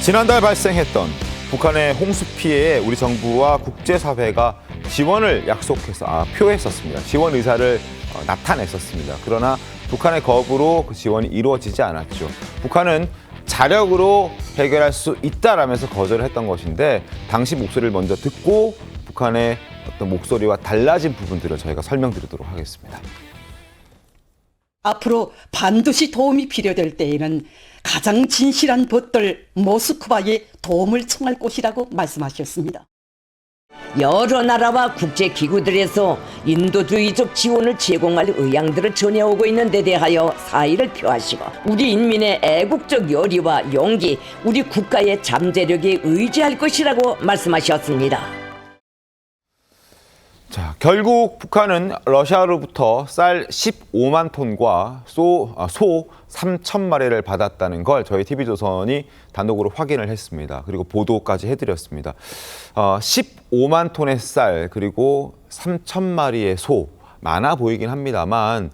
지난달 발생했던 북한의 홍수 피해에 우리 정부와 국제사회가 지원을 약속해서 아, 표했었습니다. 지원 의사를 어, 나타냈었습니다. 그러나 북한의 거부로 그 지원이 이루어지지 않았죠. 북한은 자력으로 해결할 수 있다라면서 거절을 했던 것인데 당시 목소리를 먼저 듣고 북한의 어떤 목소리와 달라진 부분들을 저희가 설명드리도록 하겠습니다. 앞으로 반드시 도움이 필요될 때에는 가장 진실한 벗들 모스크바에 도움을 청할 곳이라고 말씀하셨습니다. 여러 나라와 국제 기구들에서 인도주의적 지원을 제공할 의향들을 전해오고 있는 데 대하여 사의를 표하시고 우리 인민의 애국적 열의와 용기, 우리 국가의 잠재력에 의지할 것이라고 말씀하셨습니다. 자, 결국 북한은 러시아로부터 쌀 15만 톤과 소, 아, 소 3천 마리를 받았다는 걸 저희 TV조선이 단독으로 확인을 했습니다. 그리고 보도까지 해드렸습니다. 어, 15만 톤의 쌀 그리고 3천 마리의 소 많아 보이긴 합니다만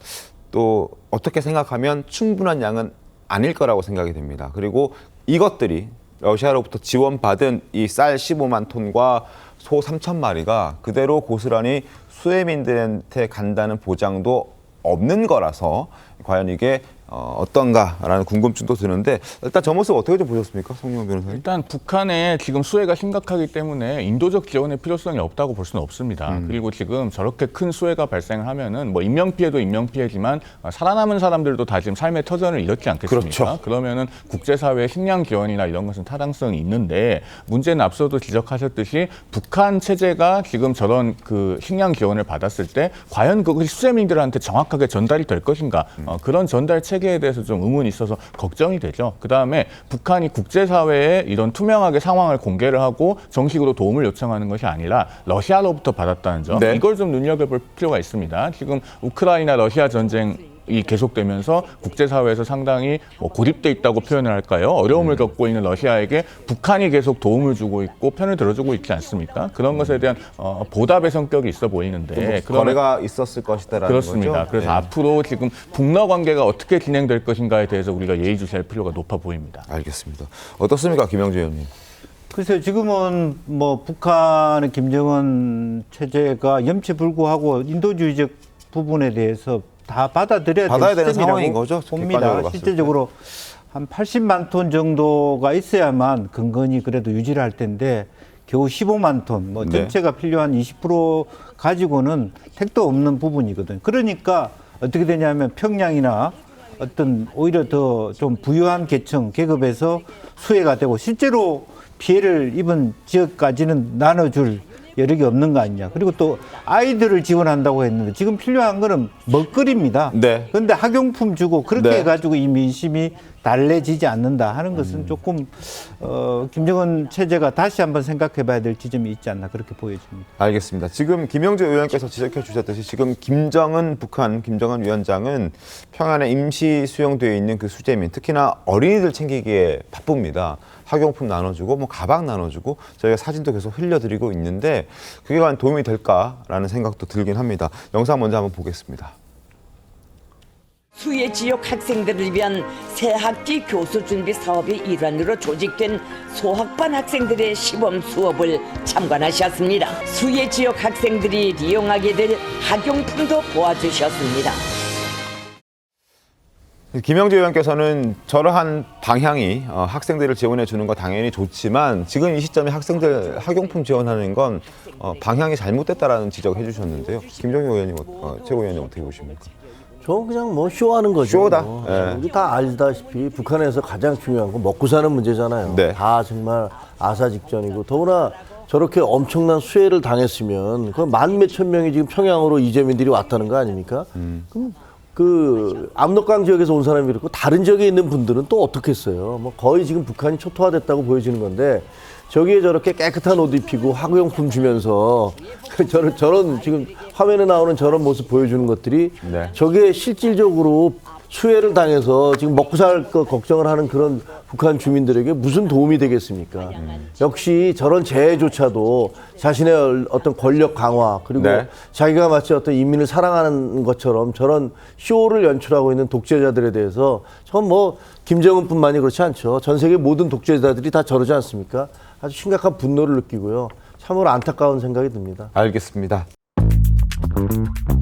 또 어떻게 생각하면 충분한 양은 아닐 거라고 생각이 됩니다. 그리고 이것들이 러시아로부터 지원받은 이 쌀 15만 톤과 소 3천 마리가 그대로 고스란히 수해민들한테 간다는 보장도 없는 거라서 과연 이게 어, 어떤가라는 궁금증도 드는데 일단 저 모습 어떻게 좀 보셨습니까, 송영 변호사님? 일단 북한의 지금 수해가 심각하기 때문에 인도적 지원의 필요성이 없다고 볼 수는 없습니다. 음. 그리고 지금 저렇게 큰 수해가 발생을 하면은 뭐 인명 피해도 인명 피해지만 어, 살아남은 사람들도 다 지금 삶의 터전을 잃었지 않겠습니까? 그렇죠. 그러면은 국제사회의 식량 지원이나 이런 것은 타당성이 있는데 문제는 앞서도 지적하셨듯이 북한 체제가 지금 저런 그 식량 지원을 받았을 때 과연 그것이 수재민들한테 정확하게 전달이 될 것인가 어, 그런 전달 체 계에 대해서 좀 의문이 있어서 걱정이 되죠. 그 다음에 북한이 국제사회에 이런 투명하게 상황을 공개를 하고 정식으로 도움을 요청하는 것이 아니라 러시아로부터 받았다는 점 네. 이걸 좀 눈여겨볼 필요가 있습니다. 지금 우크라이나 러시아 전쟁 이 계속되면서 국제사회에서 상당히 뭐 고립돼 있다고 표현을 할까요? 어려움을 음. 겪고 있는 러시아에게 북한이 계속 도움을 주고 있고 편을 들어주고 있지 않습니까? 그런 것에 대한 어, 보답의 성격이 있어 보이는데 거래가 있었을 것이다라는 그렇습니다. 거죠. 그래서 네. 앞으로 지금 북러 관계가 어떻게 진행될 것인가에 대해서 우리가 예의주시할 필요가 높아 보입니다. 알겠습니다. 어떻습니까, 김영주 의원님? 글쎄요, 지금은 뭐 북한의 김정은 체제가 염치불구하고 인도주의적 부분에 대해서 다 받아들여야 받아야 될 되는 상황인 거죠, 봅니다. 실제적으로 한 80만 톤 정도가 있어야만 근근히 그래도 유지를 할 텐데 겨우 15만 톤, 뭐 네. 전체가 필요한 20% 가지고는 택도 없는 부분이거든요. 그러니까 어떻게 되냐면 평양이나 어떤 오히려 더 좀 부유한 계층 계급에서 수혜가 되고 실제로 피해를 입은 지역까지는 나눠줄 여력이 없는 거 아니냐. 그리고 또 아이들을 지원한다고 했는데 지금 필요한 거는 먹거리입니다. 네. 그런데 학용품 주고 그렇게 네. 해가지고 이 민심이 달래지지 않는다 하는 것은 음. 조금 어, 김정은 체제가 다시 한번 생각해봐야 될 지점이 있지 않나 그렇게 보여집니다. 알겠습니다. 지금 김영주 의원께서 지적해 주셨듯이 지금 김정은 북한 김정은 위원장은 평안에 임시 수용되어 있는 그 수재민 특히나 어린이들 챙기기에 바쁩니다. 학용품 나눠주고 뭐 가방 나눠주고 저희가 사진도 계속 흘려드리고 있는데 그게 과연 도움이 될까라는 생각도 들긴 합니다. 영상 먼저 한번 보겠습니다. 수해 지역 학생들을 위한 새 학기 교수 준비 사업의 일환으로 조직된 소학반 학생들의 시범 수업을 참관하셨습니다. 수해 지역 학생들이 이용하게 될 학용품도 보아주셨습니다. 김영재 의원께서는 저러한 방향이 어, 학생들을 지원해 주는 거 당연히 좋지만 지금 이 시점에 학생들 학용품 지원하는 건 어, 방향이 잘못됐다라는 지적을 해주셨는데요. 김정희 의원님, 어, 최고위원님 어떻게 보십니까? 저 그냥 뭐 쇼하는 거죠. 쇼다. 뭐. 예. 우리 다 알다시피 북한에서 가장 중요한 건 먹고 사는 문제잖아요. 네. 다 정말 아사 직전이고 더구나 저렇게 엄청난 수해를 당했으면 그만 몇천 명이 지금 평양으로 이재민들이 왔다는 거 아닙니까? 음. 그럼 그 압록강 지역에서 온 사람이 그렇고 다른 지역에 있는 분들은 또 어떻겠어요? 뭐 거의 지금 북한이 초토화됐다고 보여지는 건데 저기에 저렇게 깨끗한 옷 입히고 학용품 주면서 저런 저런 지금 화면에 나오는 저런 모습 보여주는 것들이 네. 저게 실질적으로 수해를 당해서 지금 먹고 살 거 걱정을 하는 그런 북한 주민들에게 무슨 도움이 되겠습니까? 역시 저런 재해조차도 자신의 어떤 권력 강화 그리고 네. 자기가 마치 어떤 인민을 사랑하는 것처럼 저런 쇼를 연출하고 있는 독재자들에 대해서 전 뭐 김정은뿐만이 그렇지 않죠. 전 세계 모든 독재자들이 다 저러지 않습니까? 아주 심각한 분노를 느끼고요. 참으로 안타까운 생각이 듭니다. 알겠습니다. Thank you.